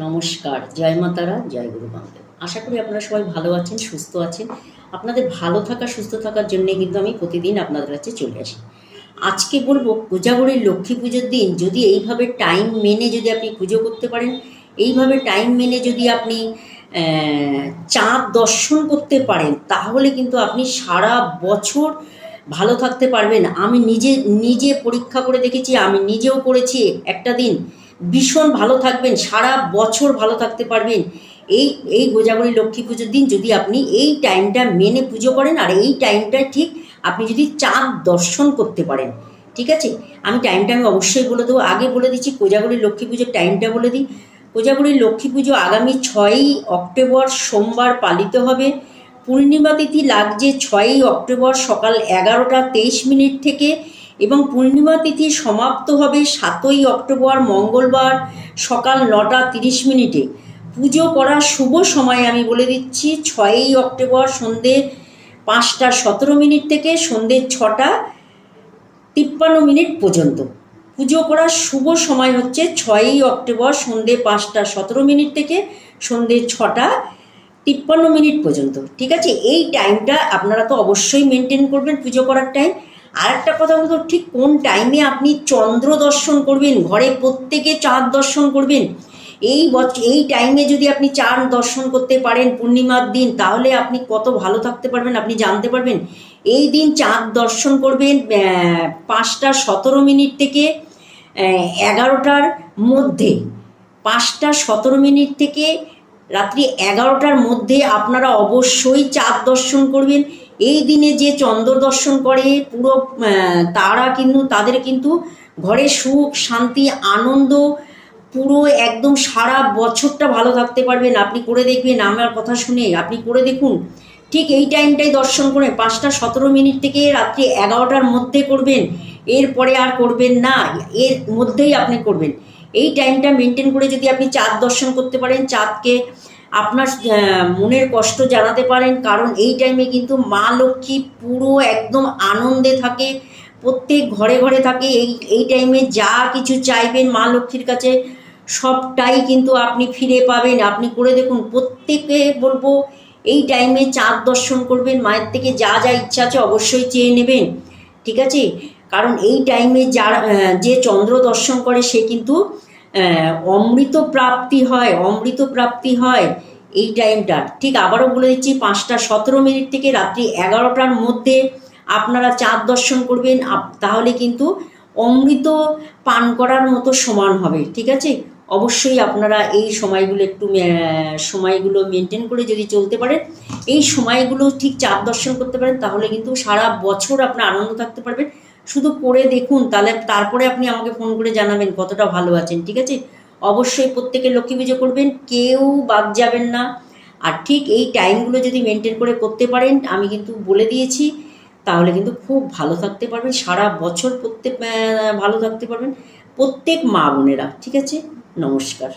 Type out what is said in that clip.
নমস্কার, জয় মাতারা জয় গুরু বামদেব আশা করি আপনারা সবাই ভালো আছেন, সুস্থ আছেন। আপনাদের ভালো থাকা, সুস্থ থাকার জন্য কিন্তু আমি প্রতিদিন আপনাদের কাছে চলে আসি। আজকে বলব কোজাগরীর লক্ষ্মী পুজোর দিন যদি এইভাবে টাইম মেনে যদি আপনি পুজো করতে পারেন, এইভাবে টাইম মেনে যদি আপনি চাঁদ দর্শন করতে পারেন, তাহলে কিন্তু আপনি সারা বছর ভালো থাকতে পারবেন। আমি নিজে নিজে পরীক্ষা করে দেখেছি, আমি নিজেও করেছি একটা দিন। ভীষণ ভালো থাকবেন, সারা বছর ভালো থাকতে পারবেন। এই এই গোজাগরী লক্ষ্মী পুজোর দিন যদি আপনি এই টাইমটা মেনে পুজো করেন আর এই টাইমটা ঠিক আপনি যদি চাঁদ দর্শন করতে পারেন, ঠিক আছে? আমি টাইমটা আমি অবশ্যই বলে দেবো। আগে বলে দিচ্ছি কোজাগরী লক্ষ্মী পুজোর টাইমটা বলে দিই। কোজাগরী লক্ষ্মী পুজো আগামী ছয়ই অক্টোবর সোমবার পালিত হবে। পূর্ণিমা তিথি লাগছে ছয়ই অক্টোবর সকাল এগারোটা তেইশ মিনিট থেকে। এবং পূর্ণিমা তিথি সমাপ্ত হবে সাতই অক্টোবর, মঙ্গলবার সকাল নটা তিরিশ মিনিটে। পুজো করার শুভ সময় আমি বলে দিচ্ছি, ছয়ই অক্টোবর সন্ধে পাঁচটা সতেরো মিনিট থেকে সন্ধে ছটা তিপ্পান্ন মিনিট পর্যন্ত। পুজো করার শুভ সময় হচ্ছে ছয়ই অক্টোবর সন্ধে পাঁচটা সতেরো মিনিট থেকে সন্ধে ছটা তিপ্পান্ন মিনিট পর্যন্ত। ঠিক আছে? এই টাইমটা আপনারা তো অবশ্যই মেনটেন করবেন পুজো করার টাইম আর একটা কথা বলতো, ঠিক কোন টাইমে আপনি চন্দ্র দর্শন করবেন, ঘরে প্রত্যেকে চাঁদ দর্শন করবেন? এই বছর এই টাইমে যদি আপনি চাঁদ দর্শন করতে পারেন পূর্ণিমার দিন, তাহলে আপনি কত ভালো থাকতে পারবেন, আপনি জানতে পারবেন। এই দিন চাঁদ দর্শন করবেন পাঁচটা সতেরো মিনিট থেকে এগারোটার মধ্যে। পাঁচটা সতেরো মিনিট থেকে রাত্রি এগারোটার মধ্যে আপনারা অবশ্যই চাঁদ দর্শন করবেন। এই দিনে যে চন্দ্র দর্শন করে, পুরো তারা কিন্তু, তাদের কিন্তু ঘরে সুখ, শান্তি, আনন্দ, পুরো একদম সারা বছরটা ভালো থাকতে পারবেন। আপনি করে দেখবেন, আমার কথা শুনে, আপনি করে দেখুন। ঠিক এই টাইমটাই দর্শন করে পাঁচটা সতেরো মিনিট থেকে রাত্রি এগারোটার মধ্যে করবেন। এরপরে আর করবেন না, এর মধ্যেই আপনি করবেন। এই টাইমটা মেনটেন করে যদি আপনি চাঁদ দর্শন করতে পারেন, চাঁদকে আপনার মনের কষ্ট জানাতে পারেন, কারণ এই টাইমে কিন্তু মা লক্ষ্মী পুরো একদম আনন্দে থাকে, প্রত্যেক ঘরে ঘরে থাকে, এই এই টাইমে যা কিছু চাইবেন মা লক্ষ্মীর কাছে, সবটাই কিন্তু আপনি ফিরে পাবেন। আপনি করে দেখুন প্রত্যেকে বলব, এই টাইমে চাঁদ দর্শন করবেন, মায়ের থেকে যা যা ইচ্ছা আছে অবশ্যই চেয়ে নেবেন, ঠিক আছে? কারণ এই টাইমে যারা যে চন্দ্র দর্শন করে, সে কিন্তু অমৃত প্রাপ্তি হয়, অমৃত প্রাপ্তি হয় এই টাইমটা ঠিক আবারও বলে দিচ্ছি, পাঁচটা সতেরো মিনিট থেকে রাত্রি এগারোটার মধ্যে আপনারা চাঁদ দর্শন করবেন। তাহলে কিন্তু অমৃত পান করার মতো সমান হবে, ঠিক আছে? অবশ্যই আপনারা এই সময়গুলো একটু সময়গুলো মেনটেন করে যদি চলতে পারেন, এই সময়গুলো ঠিক চাঁদ দর্শন করতে পারেন, তাহলে কিন্তু সারা বছর আপনার আনন্দ থাকতে পারবেন। শুধু করে দেখুন, তাহলে তারপরে আপনি আমাকে ফোন করে জানাবেন কতটা ভালো আছেন, ঠিক আছে? অবশ্যই প্রত্যেকে লক্ষ্মী পুজো করবেন, কেউ বাদ যাবেন না। আর ঠিক এই টাইমগুলো যদি মেনটেন করে করতে পারেন, আমি কিন্তু বলে দিয়েছি, তাহলে কিন্তু খুব ভালো থাকতে পারবেন, সারা বছর প্রত্যেক ভালো থাকতে পারবেন প্রত্যেক মা বোনেরা, ঠিক আছে? নমস্কার।